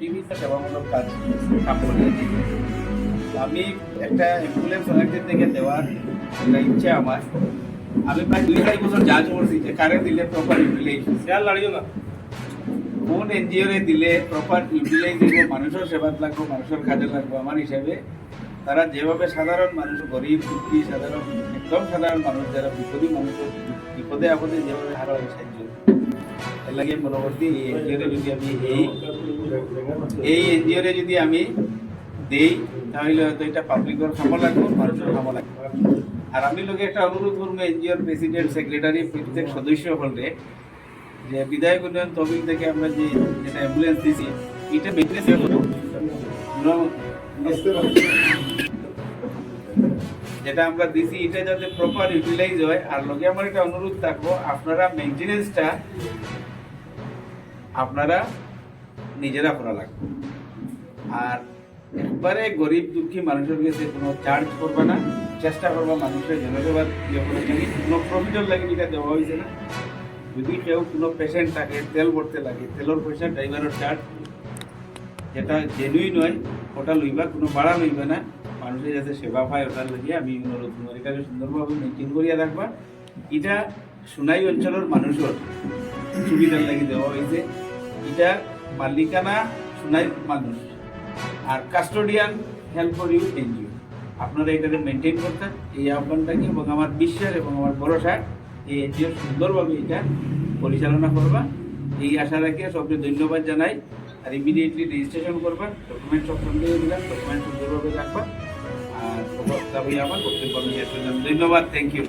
বিভিন্ন সেবামূলক কাজ কাম আমি একটা অ্যাম্বুলেন্স অনেকদিন থেকে দেওয়ার একটা ইচ্ছা আমার। আমি প্রায় দুই আড়াই বছর জাজ করছি, যে কারে দিলে প্রপার ইউটিলাইজেশন খেয়াল লাড়িও না। কোন এনজিও রে দিলে প্রপার ইউটিলাইজ হইব মানুষের সেবাত লাগবো, মানুষের কাজে লাগবো, আমার হিসাবে তারা যেভাবে সাধারণ মানুষ, গরিব, দুঃখী, সাধারণ, একদম সাধারণ মানুষ, যারা বিপদী মানুষ, বিপদে আপদে যেভাবে হারা হয় সাহায্য এর লাগে পরবর্তী এই এনজিও রে যদি আমি এই এই এনজিও রে যদি আমি দেই, তাহলে হয়তো এটা পাবলিকের খামো লাগবো, মানুষের খামো লাগবে। আর আমি লোকে একটা অনুরোধ করব, এনজিওর প্রেসিডেন্ট সেক্রেটারি প্রত্যেক সদস্য হলে যে বিধায়ক উন্নয়ন তহবিল থেকে আমরা যে যেটা অ্যাম্বুলেন্স দিছি এটা মেনটেন্স যেটা আমরা দিছি, এটা যাতে প্রপার ইউটিলাইজ হয়। আর লগে আমার একটা অনুরোধ থাকব, আপনারা মেনটেনেন্সটা আপনারা নিজেরা করা লাগবে। আর একবারে গরিব দুঃখী মানুষের কাছে কোনো চার্জ করবে না, চেষ্টা করবা মানুষের জনসেবার কোনো প্রফিটের লাগে এটা দেওয়া হয়েছে না। যদি কেউ কোনো পেশেন্ট থাকে, তেল ভরতে লাগে, তেলের পয়সা ড্রাইভারের চার্জ যেটা জেনুইন হয়, ওটা লইবা, কোনো ভাড়া লইবে না। মানুষের যাতে সেবা পায়, ওটার লাগিয়ে আমি অনুরোধ। করি সুন্দরভাবে মেনটেন করিয়া রাখবা এটা সোনাই অঞ্চলের মানুষের সুবিধার লাগি দেওয়া হয়েছে। এটা মালিকানা সোনাই মানুষ। আর কাস্টোডিয়ান হেল্প ইউ এনজিও আপনারা এটাকে মেনটেন করতেন এই আহ্বানটাকে এবং আমার বিশ্বাস এবং আমার ভরসা এই এনজিও সুন্দরভাবে এটা পরিচালনা করবা, এই আশা রাখে সবকে ধন্যবাদ জানাই। আর ইমিডিয়েটলি রেজিস্ট্রেশন করবা ডকুমেন্ট সব সঙ্গে দিলাম ডকুমেন্ট সুন্দরভাবে রাখবা। আর বক্তব্য আমি শেষ ধন্যবাদ থ্যাংক ইউ